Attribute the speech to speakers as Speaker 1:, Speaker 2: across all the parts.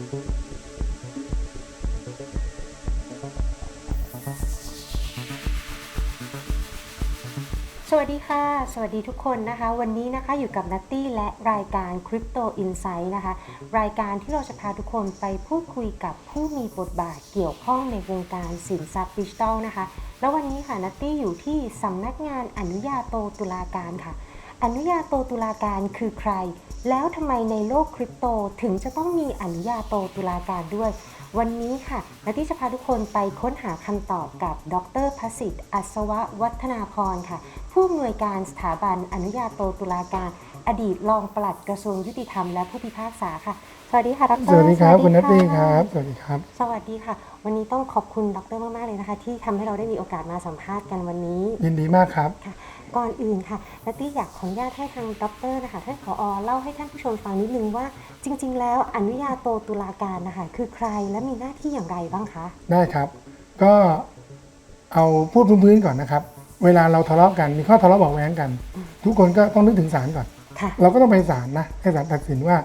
Speaker 1: สวัสดีค่ะ สวัสดีทุกคนนะคะ วันนี้นะคะอยู่กับนัตตี้และรายการ Crypto Insight นะคะ รายการที่เราจะพาทุกคนไปพูดคุยกับผู้มีบทบาทเกี่ยวข้องในวงการสินทรัพย์ดิจิทัลนะคะ แล้ววันนี้ค่ะนัตตี้อยู่ที่สำนักงานอนุญาโตตุลาการค่ะ อนุญาโตตุลาการคือใคร แล้วทำไมในโลกคริปโตถึงจะต้องมีอนุญาโตตุลาการด้วย วันนี้ค่ะนัตตี้จะพาทุกคนไปค้นหาคำตอบกับ ดรพสิทธิ์อัศววัฒนาพรค่ะ ผู้อำนวยการสถาบันอนุญาโตตุลาการ อดีตรองปลัดกระทรวงยุติธรรมและผู้พิพากษาค่ะ สวัสดีค่ะดร
Speaker 2: สวัสดีครับคุณนัตตี้ะครับ สวัสดีครับ
Speaker 1: สวัสดีค่ะ วันนี้ต้องขอบคุณดรมากๆเลยนะคะ ที่ทำให้เราได้มีโอกาสมาสัมภาษณ์กันวันนี้
Speaker 2: ยินดีมากครับ
Speaker 1: ค่ะก่อนอื่นค่ะนัตตี้อยากขออนุญาตให้ทางดรนะคะท่านผอเล่าให้ท่านผู้ชมฟังนิดนึงว่า จริง ๆ แล้วอนุญาโตตุลาการนะคะคือใครและมีหน้าที่อย่างไรบ้างคะ
Speaker 2: ได้ครับ ก็เอาพูดพื้นๆก่อนนะครับ เวลาเราทะเลาะกันมีข้อทะเลาะเบาะแว้งกัน ทุกคนก็ต้องนึกถึงศาลก่อน
Speaker 1: ค่ะ
Speaker 2: เราก็ต้องไปศาลนะให้ศาลตัดสินว่า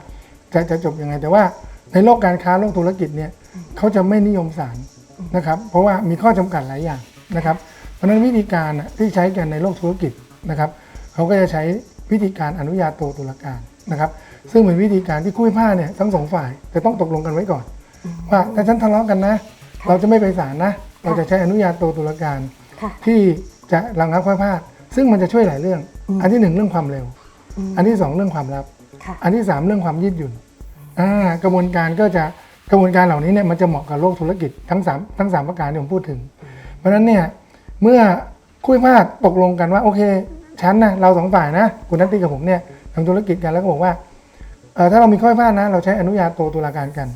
Speaker 2: จะจะจบยังไง แต่ว่าในโลกการค้าโลกธุรกิจเนี่ยเขาจะไม่นิยมศาลนะครับ เพราะว่ามีข้อจำกัดหลายอย่างนะครับ เพราะฉะนั้นวิธีการน่ะที่ใช้กันในโลกธุรกิจนะครับเขาก็จะใช้วิธีการอนุญาโตตุลาการนะครับ ซึ่งเป็นวิธีการที่คู่พิพาทเนี่ยทั้งสองฝ่ายจะต้องตกลงกันไว้ก่อน ว่าถ้าฉันทะเลาะกันนะ เราจะไม่ไปศาลนะ เราจะใช้อนุญาโตตุลาการ
Speaker 1: ค่ะ
Speaker 2: ที่จะระงับข้อพิพาทซึ่งมันจะช่วยหลายเรื่อง อันที่หนึ่งเรื่องความเร็ว อันที่สองเรื่องความลับ
Speaker 1: ค่ะ
Speaker 2: อันที่สามเรื่องความยืดหยุ่นอ่ากระบวนการก็จะกระบวนการเหล่านี้เนี่ยมันจะเหมาะกับโลกธุรกิจทั้งสามทั้งสามประการที่ผมพูดถึง เพราะฉะนั้นเนี่ยเมื่อคุยพาดตกลงกันว่าโอเคฉันนะเราสองฝ่ายนะคุณนัตตี้กับผมเนี่ยทำธุรกิจกันแล้วก็บอกว่าเออถ้าเรามีข้อพิพาทนะเราใช้อนุญาโตตุลาการกัน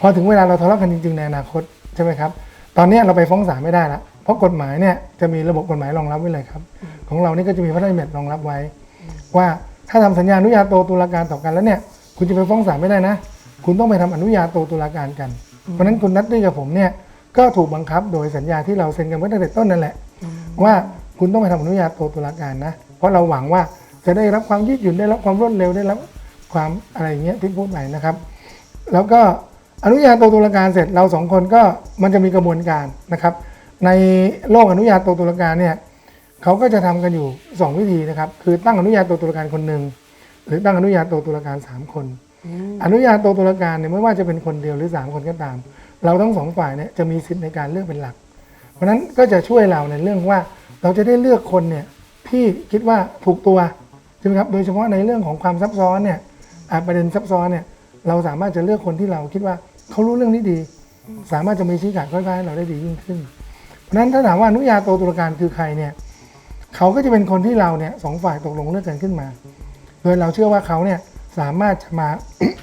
Speaker 2: พอถึงเวลาเราทะเลาะกันจริงๆในอนาคตใช่ไหมครับ ตอนเนี้ยเราไปฟ้องศาลไม่ได้ละเพราะกฎหมายเนี่ยจะมีระบบกฎหมายรองรับไว้เลยครับ ของเรานี่ก็จะมีพระราชบัญญัติรองรับไว้ว่า ถ้าทำสัญญาอนุญาโตตุลาการต่อกันแล้วเนี่ย คุณจะไปฟ้องศาลไม่ได้นะ คุณต้องไปทำอนุญาโตตุลาการกัน เพราะฉะนั้นคุณนัตตี้กับผมเนี่ยก็ถูกบังคับโดยสัญญาที่เราเซ็นกันไว้ตั้งแต่ต้นนั่นแหละ ว่าคุณต้องไปทำอนุญาโตตุลาการนะ เพราะเราหวังว่าจะได้รับความยืดหยุ่นได้รับความรวดเร็วได้รับความอะไรอย่างเงี้ยที่พูดไปนะครับ แล้วก็อนุญาโตตุลาการเสร็จเราสองคนก็มันจะมีกระบวนการนะครับ ในโลกอนุญาโตตุลาการเนี่ย เขาก็จะทำกันอยู่ 2 วิธีนะครับ คือตั้งอนุญาโตตุลาการคนหนึ่งหรือตั้งอนุญาโตตุลาการ 3 คน อนุญาโตตุลาการเนี่ยไม่ว่าจะเป็นคนเดียวหรือ 3 คนก็ตาม เราทั้งสองฝ่ายเนี่ยจะมีสิทธิ์ในการเลือกเป็นหลัก เพราะฉะนั้นก็จะช่วยเราในเรื่องว่าเราจะได้เลือกคนเนี่ยที่คิดว่าถูกตัวใช่ไหมครับโดยเฉพาะในเรื่องของความซับซ้อนเนี่ยอะประเด็นซับซ้อนเนี่ยเราสามารถจะเลือกคนที่เราคิดว่าเขารู้เรื่องนี้ดี สามารถจะมีชี้ขาดค่อยๆให้เราได้ดียิ่งขึ้น เพราะฉะนั้นถ้าถามว่าอนุญาโตตุลาการคือใครเนี่ย เขาก็จะเป็นคนที่เราเนี่ยสองฝ่ายตกลงเลือกกันขึ้นมา โดยเราเชื่อว่าเขาเนี่ยสามารถจะมา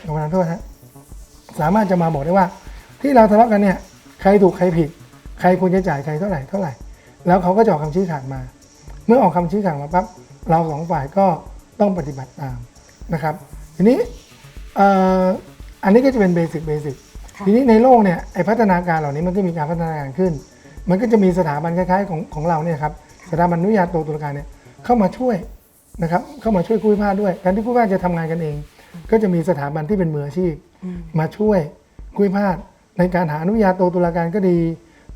Speaker 2: ขอประทานโทษฮะสามารถจะมาบอกได้ว่า ที่เราทะเลาะกันเนี่ยใครถูกใครผิด ใครควรจะจ่ายใครเท่าไหร่เท่าไหร่ แล้วเขาก็จะออกคำชี้ขาดมา เมื่อออกคำชี้ขาดมาปั๊บเราสองฝ่ายก็ต้องปฏิบัติตามนะครับ ทีนี้เอ่ออันนี้ก็จะเป็นเบสิกเบสิก
Speaker 1: ค่ะ
Speaker 2: ทีนี้ในโลกเนี่ยไอพัฒนาการเหล่านี้มันก็มีการพัฒนาการขึ้น มันก็จะมีสถาบันคล้ายๆของของเราเนี่ยครับ สถาบันอนุญาโตตุลาการเนี่ยเข้ามาช่วยนะครับเข้ามาช่วยกู้พิพาทด้วยการที่กู้พิพาทจะทำงานกันเอง ก็จะมีสถาบันที่เป็นมืออาชีพ มาช่วยกู้พิพาทในการหาอนุญาโตตุลาการก็ดี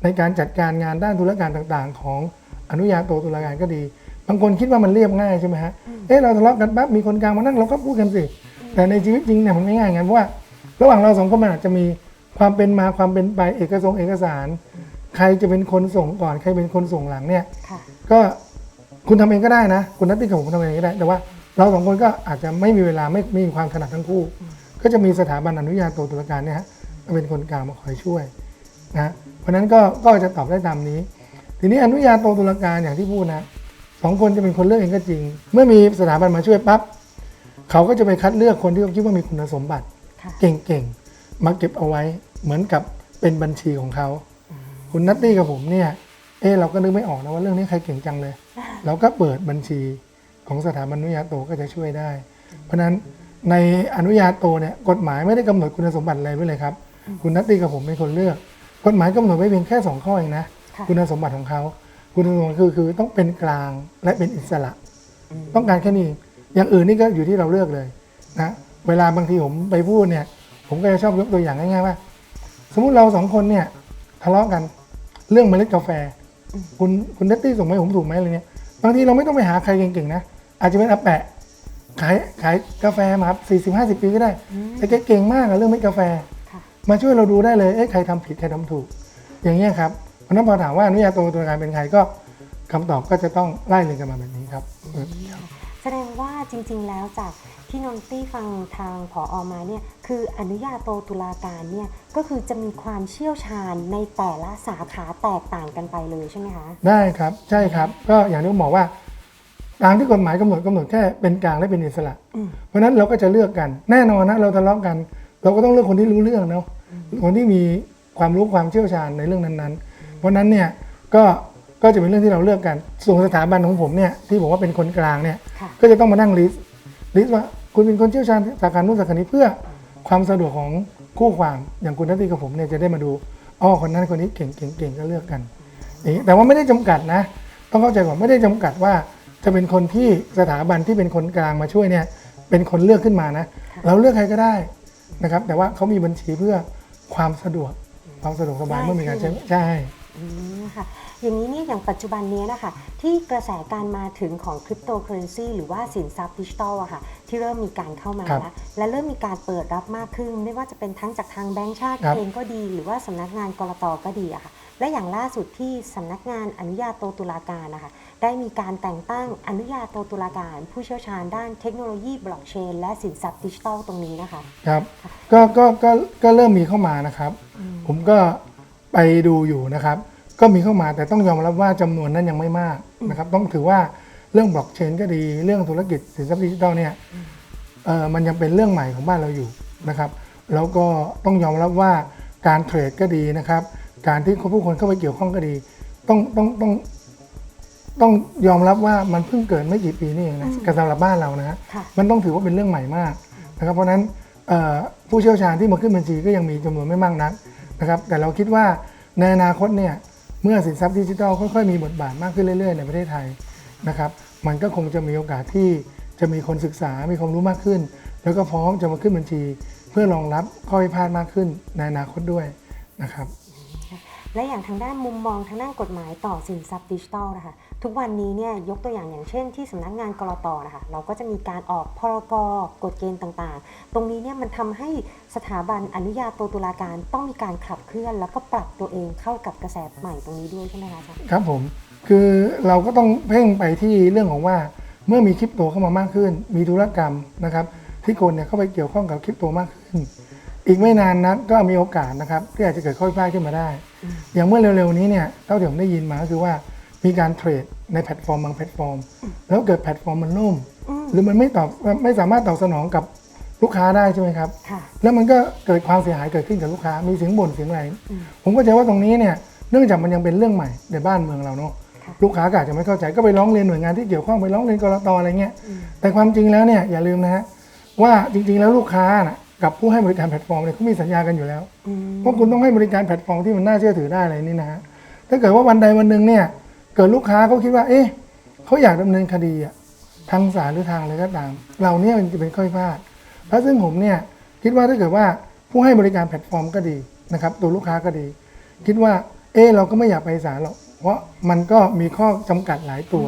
Speaker 2: ในการจัดการงานด้านธุรการต่างๆ ของอนุญาโตตุลาการก็ดี บางคนคิดว่ามันเรียบง่ายใช่ไหมฮะเอ๊ะเราทะเลาะกันปั๊บมีคนกลางมานั่งเราก็พูดกันสิแต่ในชีวิตจริงเนี่ยมันไม่ง่ายไงเพราะว่าระหว่างเราสองคนมันอาจจะมีความเป็นมาความเป็นไปเอกสงเอกสาร ใครจะเป็นคนส่งก่อน ใครเป็นคนส่งหลังเนี่ย ก็คุณทำเองก็ได้นะ คุณนัตตี้กับผมทำเองก็ได้ แต่ว่าเราสองคนก็อาจจะไม่มีเวลาไม่ไม่มีความถนัดทั้งคู่ ก็จะมีสถาบันอนุญาโตตุลาการเนี่ยฮะเป็นคนกลางมาคอยช่วยนะเพราะฉะนั้นก็ก็จะตอบได้ตามนี้ ทีนี้อนุญาโตตุลาการอย่างที่พูดนะสองคนจะเป็นคนเลือกเองก็จริง เมื่อมีสถาบันมาช่วยปั๊บเขาก็จะไปคัดเลือกคนที่เขาคิดว่ามีคุณสมบัติ
Speaker 1: ค่ะ
Speaker 2: เก่งๆมาเก็บเอาไว้เหมือนกับเป็นบัญชีของเขา คุณนัตตี้กับผมเนี่ย เออเราก็นึกไม่ออกนะว่าเรื่องนี้ใครเก่งจังเลย เราก็เปิดบัญชีของสถาบันอนุญาโตก็จะช่วยได้ เพราะฉะนั้นในอนุญาโตเนี่ยกฎหมายไม่ได้กำหนดคุณสมบัติอะไรไว้เลยครับ คุณนัตตี้กับผมเป็นคนเลือก กฎหมายกำหนดไว้เพียงแค่สองข้อเองนะ
Speaker 1: ค่ะ
Speaker 2: คุณสมบัติของเขาคุณสมบัติคือคือต้องเป็นกลางและเป็นอิสระ ต้องการแค่นี้เองอย่างอื่นนี่ก็อยู่ที่เราเลือกเลยนะเวลาบางทีผมไปพูดเนี่ย ผมก็จะชอบยกตัวอย่างง่ายๆว่า สมมุติเราสองคนเนี่ยทะเลาะกันเรื่องเมล็ดกาแฟ คุณคุณเดตตี้ส่งมาให้ผมถูกไหมอะไรเงี้ยบางทีเราไม่ต้องไปหาใครเก่งๆนะ อาจจะเป็นอาแปะ ขายขายกาแฟมาครับสี่สิบห้าสิบปีก็ได้แต่แกเก่งมากอะเรื่องเม็ดกาแฟ
Speaker 1: ค่ะ
Speaker 2: มาช่วยเราดูได้เลยเอ๊ะใครทำผิดใครทำถูก อย่างเงี้ยครับเพราะฉะนั้นพอถามว่าอนุญาโตตัวการเป็นใครก็คำตอบก็จะต้องไล่เรียงกันมาแบบนี้ครับ
Speaker 1: แสดงว่าจริงๆแล้วจากที่นนตี้ฟังทางผออมาเนี่ยคืออนุญาโตตุลาการเนี่ยก็คือจะมีความเชี่ยวชาญในแต่ละสาขาแตกต่างกันไปเลยใช่ไหมคะ
Speaker 2: ได้ครับใช่ครับก็อย่างที่ผมบอกว่าตามที่กฎหมายกำหนดกำหนดแค่เป็นกลางและเป็นอิสระ
Speaker 1: อืม
Speaker 2: เพราะฉะนั้นเราก็จะเลือกกัน แน่นอนนะเราทะเลาะกัน เราก็ต้องเลือกคนที่รู้เรื่องเนาะคนที่มีความรู้ความเชี่ยวชาญในเรื่องนั้นๆ เพราะฉะนั้นเนี่ยก็ ก็จะเป็นเรื่องที่เราเลือกกันส่วนสถาบันของผมเนี่ยที่บอกว่าเป็นคนกลางเนี่ย
Speaker 1: ค่ะ
Speaker 2: ก็จะต้องมานั่งลิสต์ลิสต์ว่าคุณเป็นคนเชี่ยวชาญสาขานู้นสาขานี้เพื่อความสะดวกของคู่ความอย่างคุณนัทตีกับผมเนี่ยจะได้มาดูอ๋อคนนั้นคนนี้เก่งเก่งเก่งก็เลือกกันอย่างนี้แต่ว่าไม่ได้จำกัดนะ ต้องเข้าใจก่อนไม่ได้จำกัดว่าจะเป็นคนที่สถาบันที่เป็นคนกลางมาช่วยเนี่ยเป็นคนเลือกขึ้นมานะ
Speaker 1: ค่ะ
Speaker 2: เราเลือกใครก็ได้นะครับ แต่ว่าเขามีบัญชีเพื่อความสะดวกความสะดวกสบายเมื่อมีการใช้ใช่
Speaker 1: อืมค่ะอย่างนี้เนี่ยอย่างปัจจุบันเนี้ยนะคะที่กระแสการมาถึงของคริปโตเคอเรนซีหรือว่าสินทรัพย์ดิจิทัลอะค่ะที่เริ่มมีการเข้ามา
Speaker 2: ครับ
Speaker 1: แล้วและเริ่มมีการเปิดรับมากขึ้น ไม่ว่าจะเป็นทั้งจากทางแบงก์ชาติ
Speaker 2: ครับ
Speaker 1: เองก็ดี หรือว่าสำนักงานกรตก็ดีอะค่ะและอย่างล่าสุดที่สำนักงานอนุญาโตตุลาการนะคะได้มีการแต่งตั้งอนุญาโตตุลาการ ผู้เชี่ยวชาญด้านเทคโนโลยีบล็อกเชนและสินทรัพย์ดิจิทัลตรงนี้นะคะ
Speaker 2: ครับก็ก็ก็ก็เริ่มมีเข้ามานะครับ ผมก็ ไปดูอยู่นะครับ ก็มีเข้ามาแต่ต้องยอมรับว่าจำนวนนั้นยังไม่มากนะครับ ต้องถือว่าเรื่องบล็อกเชนก็ดีเรื่องธุรกิจสินทรัพย์ดิจิทัลเนี่ยเอ่อมันยังเป็นเรื่องใหม่ของบ้านเราอยู่นะครับ แล้วก็ต้องยอมรับว่าการเทรดก็ดีนะครับ การที่ผู้คนเข้าไปเกี่ยวข้องก็ดี ต้องต้องต้องต้องยอมรับว่ามันเพิ่งเกิดไม่กี่ปีนี่เองนะกับสำหรับบ้านเรานะฮะ
Speaker 1: ค่ะ
Speaker 2: มันต้องถือว่าเป็นเรื่องใหม่มากนะครับ เพราะฉะนั้นเอ่อผู้เชี่ยวชาญที่มาขึ้นบัญชีก็ยังมีจำนวนไม่มากนัก นะครับแต่เราคิดว่าในอนาคตเนี่ยเมื่อสินทรัพย์ดิจิทัลค่อยๆมีบทบาทมากขึ้นเรื่อยๆ ในประเทศไทยนะครับมันก็คงจะมีโอกาสที่จะมีคนศึกษา มีความรู้มากขึ้น แล้วก็พร้อมจะมาขึ้นบัญชี เพื่อรองรับข้อพิพาทมากขึ้นในอนาคตด้วยนะครับ
Speaker 1: และอย่างทางด้านมุมมองทางด้านกฎหมายต่อสินทรัพย์ดิจิทัลนะคะทุกวันนี้เนี่ยยกตัวอย่างอย่างเช่นที่สำนักงานกรตนะคะเราก็จะมีการออกพรกกฎเกณฑ์ต่างๆ ตรงนี้เนี่ยมันทำให้สถาบันอนุญาโตตุลาการต้องมีการขับเคลื่อน แล้วก็ปรับตัวเองเข้ากับกระแสใหม่ตรงนี้ด้วยใช่ไหมคะอาจารย์
Speaker 2: ครับผมคือเราก็ต้องเพ่งไปที่เรื่องของว่าเมื่อมีคริปโตเข้ามามากขึ้น มีธุรกรรมนะครับที่คนเนี่ยเข้าไปเกี่ยวข้องกับคริปโตมากขึ้น อีกไม่นานนักก็มีโอกาสนะครับที่อาจจะเกิดข้อพิพาทขึ้นมาได้ อย่างเมื่อเร็วๆนี้เนี่ยเท่าที่ผมได้ยินมาก็คือว่ามีการเทรดในแพลตฟอร์มบางแพลตฟอร์ม แล้วเกิดแพลตฟอร์มมันล่ม
Speaker 1: อืม
Speaker 2: หรือมันไม่ตอบไม่สามารถตอบสนองกับลูกค้าได้ใช่ไหมครับ
Speaker 1: ค่ะ
Speaker 2: แล้วมันก็เกิดความเสียหายเกิดขึ้นกับลูกค้ามีเสียงบ่นเสียงอะไร
Speaker 1: อืม
Speaker 2: ผมก็จะว่าตรงนี้เนี่ยเนื่องจากมันยังเป็นเรื่องใหม่ในบ้านเมืองเราเนาะ
Speaker 1: ค่ะ
Speaker 2: ลูกค้าก็อาจจะไม่เข้าใจก็ไปร้องเรียนหน่วยงานที่เกี่ยวข้องไปร้องเรียนกรตอะไรเงี้ย
Speaker 1: อืม
Speaker 2: แต่ความจริงแล้วเนี่ยอย่าลืมนะฮะว่าจริงๆแล้วลูกค้านะ กับผู้ให้บริการแพลตฟอร์มเนี่ยเขามีสัญญากันอยู่แล้ว
Speaker 1: อืม
Speaker 2: ว่าคุณต้องให้บริการแพลตฟอร์มที่มันน่าเชื่อถือได้อะไรนี่นะฮะถ้าเกิดว่าวันใดวันหนึ่งเนี่ย เกิดลูกค้าเขาคิดว่า เอ๊ะเขาอยากดำเนินคดีอะทางศาลหรือทางอะไรก็ตาม เราเนี่ยมันจะเป็นข้อพิพาทเพราะซึ่งผมเนี่ยคิดว่าถ้าเกิดว่าผู้ให้บริการแพลตฟอร์มก็ดีนะครับ ตัวลูกค้าก็ดี คิดว่า เอ๊ะเราก็ไม่อยากไปศาลหรอกเพราะมันก็มีข้อจำกัดหลายตัว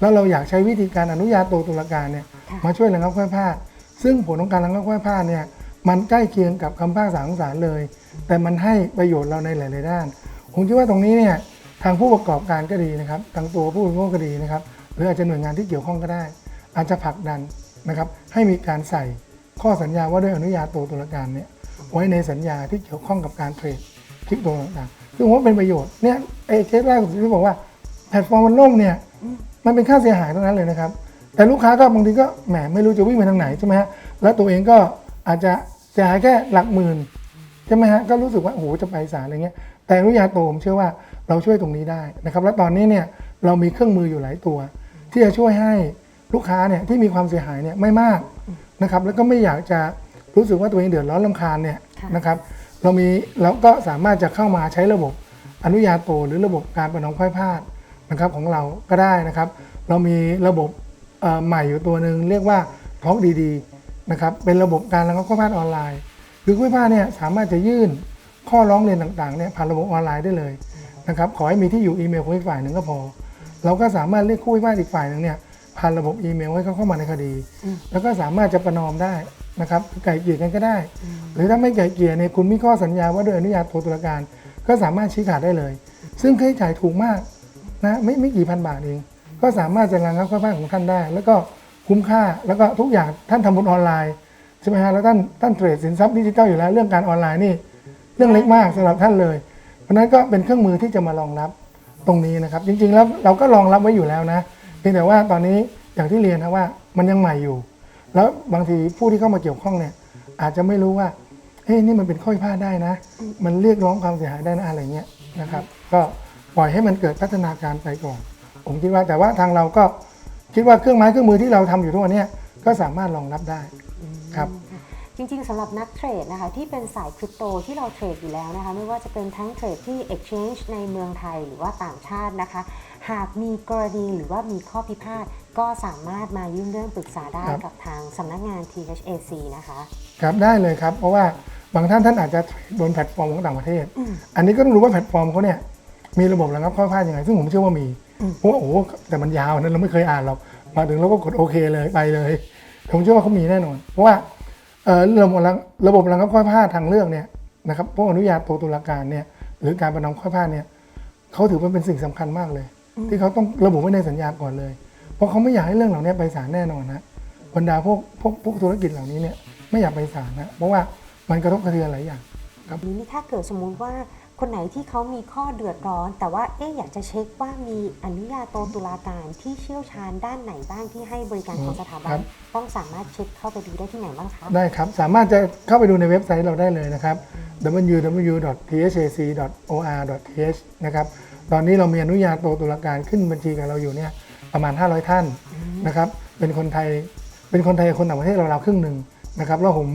Speaker 2: แล้วเราอยากใช้วิธีการอนุญาโตตุลาการเนี่ย
Speaker 1: ค่ะ
Speaker 2: มาช่วยระงับข้อพิพาทซึ่งผลของการระงับข้อพิพาทเนี่ย มันใกล้เคียงกับคำพิพากษาของศาลเลย แต่มันให้ประโยชน์เราในหลาย ๆ ด้าน ผมคิดว่าตรงนี้เนี่ยทางผู้ประกอบการก็ดีนะครับทางตัวผู้บริโภคก็ดีนะครับ หรืออาจจะหน่วยงานที่เกี่ยวข้องก็ได้ อาจจะผลักดันนะครับ ให้มีการใส่ข้อสัญญาว่าด้วยอนุญาโตตุลาการเนี่ยไว้ในสัญญาที่เกี่ยวข้องกับการเทรดคริปโตต่างๆซึ่งผมว่าเป็นประโยชน์เนี่ยไอ้เคสแรกที่บอกว่าแพลตฟอร์มมันล่มเนี่ยมันเป็นค่าเสียหายทั้งนั้นเลยนะครับ แต่ลูกค้าก็บางทีก็แหมไม่รู้จะวิ่งไปทางไหนใช่ไหมฮะแล้วตัวเองก็ อาจจะเสียหายแค่หลักหมื่นใช่ไหมฮะก็รู้สึกว่าโอ้โหจะไปศาลอะไรเงี้ย แต่อนุญาโตผมเชื่อว่าเราช่วยตรงนี้ได้นะครับ แล้วตอนนี้เนี่ยเรามีเครื่องมืออยู่หลายตัว ที่จะช่วยให้ลูกค้าเนี่ยที่มีความเสียหายเนี่ยไม่มากนะครับ แล้วก็ไม่อยากจะรู้สึกว่าตัวเองเดือดร้อนลำคาญเนี่ยนะครับ เรามีเราก็สามารถจะเข้ามาใช้ระบบอนุญาโตหรือระบบการประนอมค่อยพลาดนะครับของเราก็ได้นะครับ เรามีระบบใหม่อยู่ตัวหนึ่งเรียกว่าท้องดีๆ นะครับเป็นระบบการระงับข้อพิพาทออนไลน์คือคือคุยผ้าเนี่ยสามารถจะยื่นข้อร้องเรียนต่างๆเนี่ยผ่านระบบออนไลน์ได้เลยนะครับขอให้มีที่อยู่อีเมลของอีกฝ่ายหนึ่งก็พอ เราก็สามารถเรียกคู่พิพาทอีกฝ่ายหนึ่งเนี่ยผ่านระบบอีเมลให้เขาเข้ามาในคดี แล้วก็สามารถจะประนอมได้นะครับไก่เกลี่ยกันก็ได้ หรือถ้าไม่ไก่เกลี่ยเนี่ยคุณมีข้อสัญญาว่าโดยอนุญาตโทรตุลาการ ก็สามารถชี้ขาดได้เลย ซึ่งค่าใช้จ่ายถูกมากนะไม่ไม่กี่พันบาทเอง ก็สามารถจะระงับข้อพิพาทของท่านได้ แล้วก็ คุ้มค่า แล้วก็ทุกอย่างท่านทำบนออนไลน์ใช่ไหมฮะแล้วท่านท่านเทรดสินทรัพย์ดิจิทัลอยู่แล้วเรื่องการออนไลน์นี่เรื่องเล็กมากสำหรับท่านเลย เพราะฉะนั้นก็เป็นเครื่องมือที่จะมารองรับตรงนี้นะครับ จริงๆแล้วเราก็รองรับไว้อยู่แล้วนะเพียงแต่ว่าตอนนี้อย่างที่เรียนนะว่ามันยังใหม่อยู่ แล้วบางทีผู้ที่เข้ามาเกี่ยวข้องเนี่ยอาจจะไม่รู้ว่าเฮ้ยนี่มันเป็นข้อพิพาทได้นะ มันเรียกร้องความเสียหายได้นะอะไรเงี้ยนะครับ ก็ปล่อยให้มันเกิดพัฒนาการไปก่อน ผมคิดว่าแต่ว่าทางเราก็ คิดว่าเครื่องไม้เครื่องมือที่เราทำอยู่ทุกวันเนี้ก็สามารถรองรับได้ครับ
Speaker 1: จริงๆสำหรับนักเทรดนะคะที่เป็นสายคริปโตที่เราเทรดอยู่แล้วนะคะไม่ว่าจะเป็นทั้งเทรดที่ Exchange ในเมืองไทยหรือว่าต่างชาตินะคะ หากมีกรณีหรือว่ามีข้อพิพาทก็สามารถมายื่นเรื่องปรึกษาได้
Speaker 2: ครับ
Speaker 1: กับทางสำนักงาน THAC นะคะ
Speaker 2: ครับได้เลยครับ เพราะว่าบางท่านท่านอาจจะบนแพลตฟอร์มของต่างประเทศ อันนี้ก็ต้องรู้ว่าแพลตฟอร์มเขาเนี่ยมีระบบระงับข้อพิพาทยังไงซึ่งผมเชื่อว่ามี เพราะว่าโอ้แต่มันยาวนั้นเราไม่เคยอ่านหรอกมาถึงเราก็กดโอเคเลยไปเลยผมเชื่อว่าเขามีแน่นอน เพราะว่าเออระบบระระบบระงับข้อพิพาททางเลือกเนี่ยนะครับพวกอนุญาโตตุลาการเนี่ยหรือการประนอมข้อพิพาทเนี่ยเขาถือว่าเป็นสิ่งสำคัญมากเลย ที่เขาต้องระบุไว้ในสัญญาก่อนเลย เพราะเขาไม่อยากให้เรื่องเหล่านี้ไปศาลแน่นอนนะบรรดาพวกพวกพวกธุรกิจเหล่านี้เนี่ยไม่อยากไปศาลนะเพราะว่ามันกระทบกระเทือนหลายอย่าง
Speaker 1: นี้นี่ถ้าเกิดสมมุติว่า คนไหนที่เขามีข้อเดือดร้อน แต่ว่าเอ๊ะอยากจะเช็คว่ามีอนุญาโตตุลาการที่เชี่ยวชาญด้านไหนบ้างที่ให้บริการของสถาบั
Speaker 2: ครั
Speaker 1: น
Speaker 2: บ
Speaker 1: ต้องสามารถเช็คเข้าไปดูได้ที่ไหนบ้างคะ
Speaker 2: ได้ครับ สามารถจะเข้าไปดูในเว็บไซต์เราได้เลยนะครับ www.thac.or.th นะครับตอนนี้เรามีอนุญาโตตุลาการขึ้นบัญชีกับเราอยู่เนี่ยประมาณ 500 ท่านนะครับเป็นคนไทยเป็นคนไทยกับคนต่างประเทศเราๆครึ่งหนึ่งนะครับแล้วผม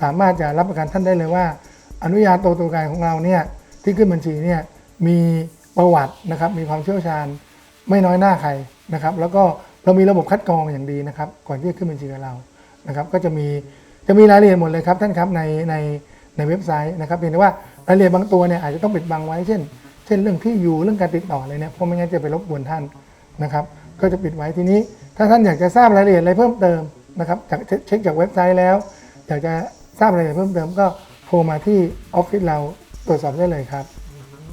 Speaker 2: สามารถจะรับประกันท่านได้เลยว่า อนุญาโตตุลาการของเราเนี่ย ที่ขึ้นบัญชีเนี่ยมีประวัตินะครับมีความเชี่ยวชาญไม่น้อยหน้าใครนะครับ แล้วก็เรามีระบบคัดกรองอย่างดีนะครับ ก่อนที่จะขึ้นบัญชีกับเรานะครับ ก็จะมีจะมีรายละเอียดหมดเลยครับท่านครับในในในเว็บไซต์นะครับเพียงแต่ว่ารายละเอียดบางตัวเนี่ยอาจจะต้องปิดบังไว้เช่น เช่นเรื่องที่อยู่เรื่องการติดต่ออะไรเนี่ยเพราะไม่งั้นจะไปรบกวนท่านนะครับ ก็จะปิดไว้ทีนี้ ถ้าท่านอยากจะทราบรายละเอียดอะไรเพิ่มเติมนะครับจากเช็คเช็คจากเว็บไซต์แล้ว อยากจะทราบรายละเอียดเพิ่มเติมก็โทรมาที่ออฟฟิศเรา ตรวจสอบได้เลยครับ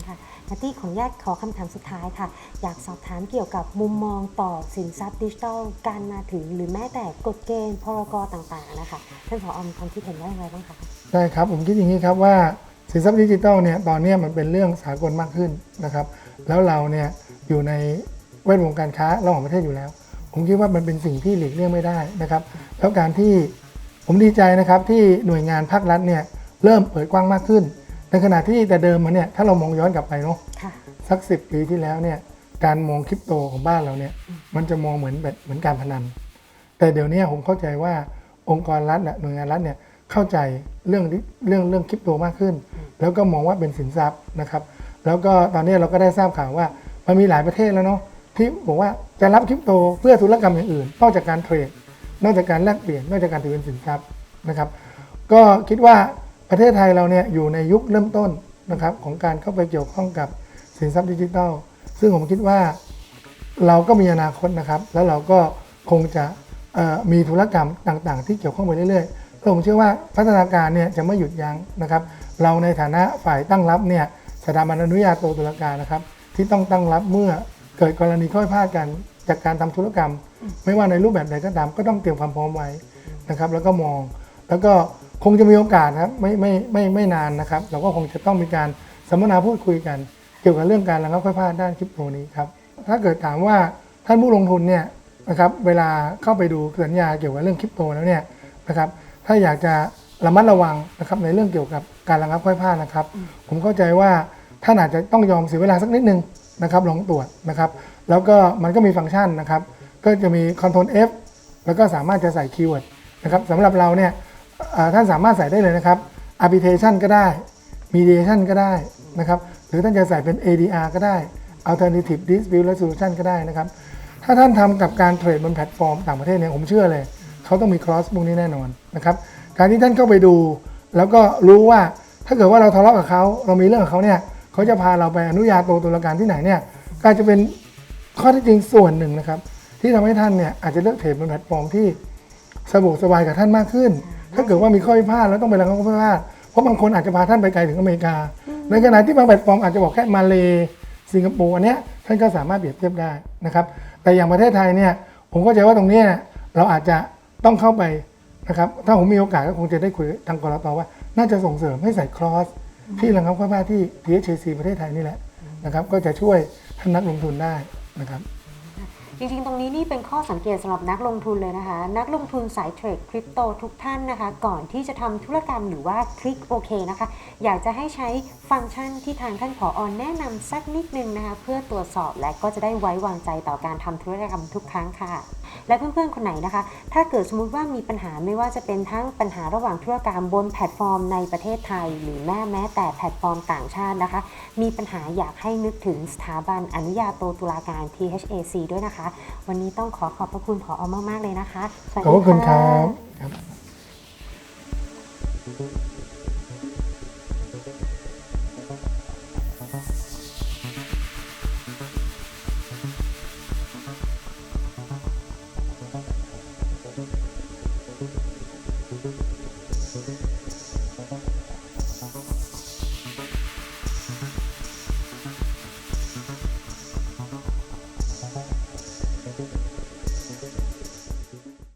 Speaker 1: ค่ะนัตตี้ขออนุญาตขอคำถามสุดท้ายค่ะ อยากสอบถามเกี่ยวกับมุมมองต่อสินทรัพย์ดิจิทัล การมาถึงหรือแม้แต่กฎเกณฑ์พรกต่างๆนะคะท่านผอมีความคิดเห็นว่าอย่างไรบ้างคะ
Speaker 2: ได้ครับผมคิดอย่างนี้ครับว่าสินทรัพย์ดิจิทัลเนี่ยตอนเนี้ยมันเป็นเรื่องสากลมากขึ้นนะครับ แล้วเราเนี่ยอยู่ในแวดวงการค้าระหว่างประเทศอยู่แล้ว ผมคิดว่ามันเป็นสิ่งที่หลีกเลี่ยงไม่ได้นะครับ แล้วการที่ผมดีใจนะครับที่หน่วยงานภาครัฐเนี่ยเริ่มเปิดกว้างมากขึ้น ในขณะที่แต่เดิมมันเนี่ยถ้าเรามองย้อนกลับไปเนาะ
Speaker 1: ค่ะ
Speaker 2: สักสิปีที่แล้วเนี่ยการมองคริปโตของบ้านเราเนี่ยมันจะมองเหมือนแบบเหมือนการพนัน แต่เดี๋ยวนี้ผมเข้าใจว่าองค์กรรัฐน่ะหน่วยงานรัฐเนี่ยเข้าใจเรื่องนี้เรื่องเรื่องคริปโตมากขึ้น แล้วก็มองว่าเป็นสินทรัพย์นะครับ แล้วก็ตอนนี้เราก็ได้ทราบข่าวว่ามันมีหลายประเทศแล้วเนาะที่บอกว่าจะรับคริปโตเพื่อธุรกรรมอย่างอื่นนอกจากการเทรดนอกจากการแลกเปลี่ยนนอกจากการถือเป็นสินทรัพย์นะครับ ก็คิดว่า ประเทศไทยเราเนี่ยอยู่ในยุคเริ่มต้นนะครับของการเข้าไปเกี่ยวข้องกับสินทรัพย์ดิจิทัล ซึ่งผมคิดว่าเราก็มีอนาคตนะครับ แล้วเราก็คงจะมีธุรกรรมต่างๆ ที่เกี่ยวข้องไปเรื่อยๆแล้วผมเชื่อว่าพัฒนาการเนี่ยจะไม่หยุดยั้งนะครับ เราในฐานะฝ่ายตั้งรับเนี่ยสถาบันอนุญาโตตุลาการนะครับ ที่ต้องตั้งรับเมื่อเกิดกรณีข้อพิพาทกันจากการทำธุรกรรม ไม่ว่าในรูปแบบใดก็ตามก็ต้องเตรียมความพร้อมไว้นะครับ แล้วก็มองแล้วก็ คงจะมีโอกาสครับไม่ไม่ไม่ไม่นานนะครับ เราก็คงจะต้องมีการสัมมนาพูดคุยกัน เกี่ยวกับเรื่องการระงับข้อพิพาทด้านคริปโตนี้ครับถ้าเกิดถามว่าท่านผู้ลงทุนเนี่ยนะครับเวลาเข้าไปดูสัญญาเกี่ยวกับเรื่องคริปโตแล้วเนี่ยนะครับถ้าอยากจะระมัดระวังนะครับในเรื่องเกี่ยวกับการระงับข้อพิพาทนะครับ ผมเข้าใจว่าท่านอาจจะต้องยอมเสียเวลาสักนิดนึงนะครับลองตรวจนะครับ แล้วก็มันก็มีฟังก์ชันนะครับ ก็จะมี Ctrl F แล้วก็สามารถจะใส่คีย์เวิร์ดนะครับสำหรับเราเนี่ย ท่านสามารถใส่ได้เลยนะครับ arbitration ก็ได้ mediation ก็ได้นะครับ หรือท่านจะใส่เป็น ADR ก็ได้ alternative dispute resolution ก็ได้นะครับ ถ้าท่านทำกับการเทรดบนแพลตฟอร์มต่างประเทศเนี่ยผมเชื่อเลย เขาต้องมี cross พวกนี้แน่นอนนะครับ การที่ท่านเข้าไปดู แล้วก็รู้ว่าถ้าเกิดว่าเราทะเลาะกับเขาเรามีเรื่องกับเขาเนี่ยเขาจะพาเราไปอนุญาโตตุลาการที่ไหนเนี่ยก็จะเป็นข้อที่จริงส่วนหนึ่งนะครับ ที่ทำให้ท่านเนี่ยอาจจะเลือกเทรดเป็นแพลตฟอร์มที่สะดวกสบายกับท่านมากขึ้น ถ้าเกิดว่ามีข้อพิพาทแล้วต้องไประงับข้อพิพาทเพราะบางคนอาจจะพาท่านไปไกลถึงอเมริกา ในขณะที่บางแพลตฟอร์มอาจจะบอกแค่มาเลสิงคโปร์อันเนี้ยท่านก็สามารถเปรียบเทียบได้นะครับแต่อย่างประเทศไทยเนี่ยผมก็จะว่าตรงเนี้ยเราอาจจะต้องเข้าไปนะครับถ้าผมมีโอกาสก็คงจะได้คุยกับทางกรตว่า น่าจะส่งเสริมให้ใส่คลอสที่ระงับข้อพิพาทที่ THC ประเทศไทยนี่แหละนะครับก็จะช่วยท่านนักลงทุนได้นะครับ
Speaker 1: จริงๆ ตรงนี้นี่เป็นข้อสังเกตสำหรับนักลงทุนเลยนะคะ นักลงทุนสายเทรดคริปโตทุกท่านนะคะ ก่อนที่จะทำธุรกรรมหรือว่าคลิกโอเคนะคะ อยากจะให้ใช้ฟังก์ชันที่ทางท่านผออแนะนำสักนิดนึงนะคะ เพื่อตรวจสอบและก็จะได้ไว้วางใจต่อการทำธุรกรรมทุกครั้งค่ะ และเพื่อนๆคนไหนนะคะ ถ้าเกิดสมมติว่ามีปัญหาไม่ว่าจะเป็นทั้งปัญหาระหว่างธุรกรรมบนแพลตฟอร์มในประเทศไทย หรือแม้แม้แต่แพลตฟอร์มต่างชาตินะคะ มีปัญหาอยากให้นึกถึงสถาบันอนุญาโตตุลาการ THAC ด้วยนะคะ วันนี้ต้องขอขอบพระคุณผออมากๆเลยนะคะสวัส
Speaker 2: ขอบคุณค
Speaker 1: ค่ะ
Speaker 2: รับครับ